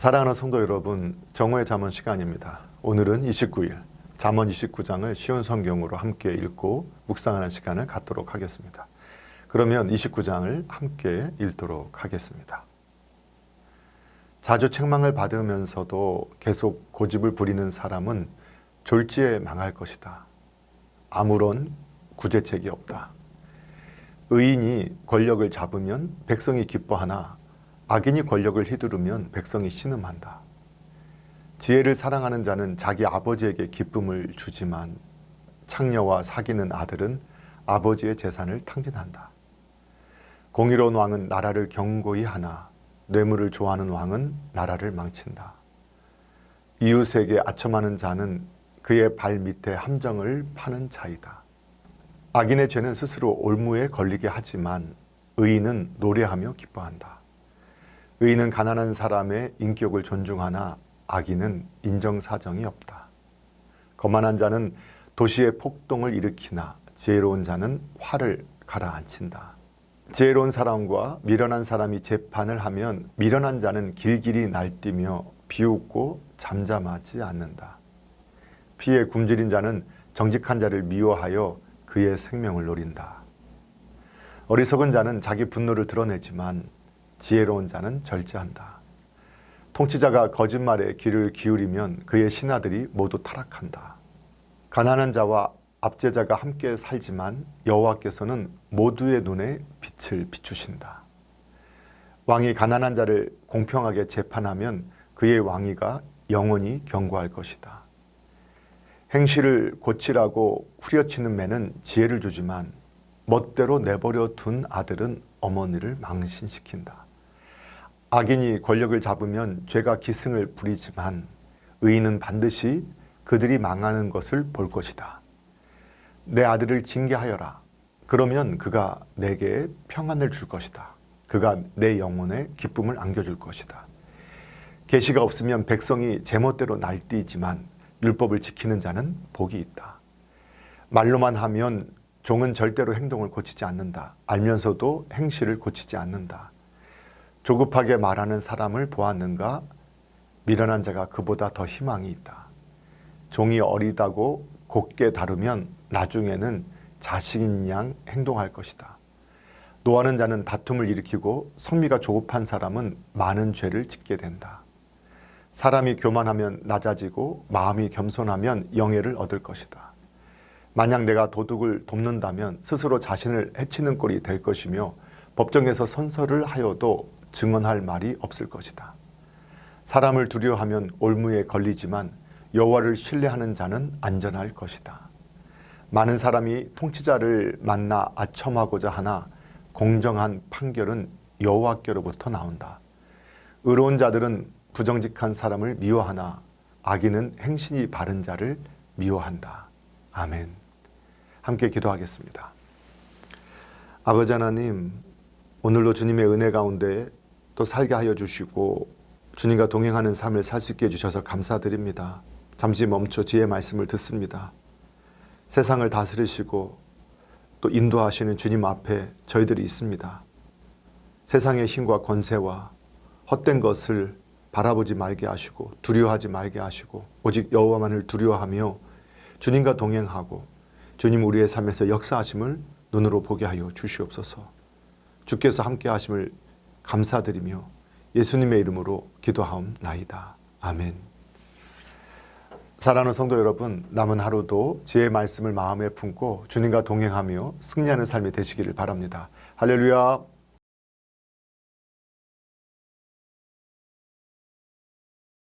사랑하는 성도 여러분, 정오의 잠언 시간입니다. 오늘은 29일 잠언 29장을 쉬운 성경으로 함께 읽고 묵상하는 시간을 갖도록 하겠습니다. 그러면 29장을 함께 읽도록 하겠습니다. 자주 책망을 받으면서도 계속 고집을 부리는 사람은 졸지에 망할 것이다. 아무런 구제책이 없다. 의인이 권력을 잡으면 백성이 기뻐하나 악인이 권력을 휘두르면 백성이 신음한다. 지혜를 사랑하는 자는 자기 아버지에게 기쁨을 주지만 창녀와 사귀는 아들은 아버지의 재산을 탕진한다. 공의로운 왕은 나라를 경고히 하나 뇌물을 좋아하는 왕은 나라를 망친다. 이웃에게 아첨하는 자는 그의 발 밑에 함정을 파는 자이다. 악인의 죄는 스스로 올무에 걸리게 하지만 의인은 노래하며 기뻐한다. 의인은 가난한 사람의 인격을 존중하나 악인은 인정사정이 없다. 거만한 자는 도시의 폭동을 일으키나 지혜로운 자는 화를 가라앉힌다. 지혜로운 사람과 미련한 사람이 재판을 하면 미련한 자는 길길이 날뛰며 비웃고 잠잠하지 않는다. 피에 굶주린 자는 정직한 자를 미워하여 그의 생명을 노린다. 어리석은 자는 자기 분노를 드러내지만 지혜로운 자는 절제한다. 통치자가 거짓말에 귀를 기울이면 그의 신하들이 모두 타락한다. 가난한 자와 압제자가 함께 살지만 여호와께서는 모두의 눈에 빛을 비추신다. 왕이 가난한 자를 공평하게 재판하면 그의 왕위가 영원히 견고할 것이다. 행실을 고치라고 후려치는 매는 지혜를 주지만 멋대로 내버려 둔 아들은 어머니를 망신시킨다. 악인이 권력을 잡으면 죄가 기승을 부리지만 의인은 반드시 그들이 망하는 것을 볼 것이다. 내 아들을 징계하여라. 그러면 그가 내게 평안을 줄 것이다. 그가 내 영혼에 기쁨을 안겨줄 것이다. 계시가 없으면 백성이 제멋대로 날뛰지만 율법을 지키는 자는 복이 있다. 말로만 하면 종은 절대로 행동을 고치지 않는다. 알면서도 행실을 고치지 않는다. 조급하게 말하는 사람을 보았는가? 미련한 자가 그보다 더 희망이 있다. 종이 어리다고 곱게 다루면 나중에는 자식인 양 행동할 것이다. 노하는 자는 다툼을 일으키고 성미가 조급한 사람은 많은 죄를 짓게 된다. 사람이 교만하면 낮아지고 마음이 겸손하면 영예를 얻을 것이다. 만약 내가 도둑을 돕는다면 스스로 자신을 해치는 꼴이 될 것이며 법정에서 선서를 하여도 증언할 말이 없을 것이다. 사람을 두려워하면 올무에 걸리지만 여호와를 신뢰하는 자는 안전할 것이다. 많은 사람이 통치자를 만나 아첨하고자 하나 공정한 판결은 여호와께로부터 나온다. 의로운 자들은 부정직한 사람을 미워하나 악인은 행신이 바른 자를 미워한다. 아멘. 함께 기도하겠습니다. 아버지 하나님, 오늘도 주님의 은혜 가운데 또 살게 하여 주시고 주님과 동행하는 삶을 살 수 있게 해주셔서 감사드립니다. 잠시 멈춰 지혜 말씀을 듣습니다. 세상을 다스리시고 또 인도하시는 주님 앞에 저희들이 있습니다. 세상의 힘과 권세와 헛된 것을 바라보지 말게 하시고 두려워하지 말게 하시고 오직 여호와만을 두려워하며 주님과 동행하고 주님 우리의 삶에서 역사하심을 눈으로 보게 하여 주시옵소서. 주께서 함께 하심을 감사드리며 예수님의 이름으로 기도하옵나이다. 아멘. 사랑하는 성도 여러분, 남은 하루도 지혜의 말씀을 마음에 품고 주님과 동행하며 승리하는 삶이 되시기를 바랍니다. 할렐루야.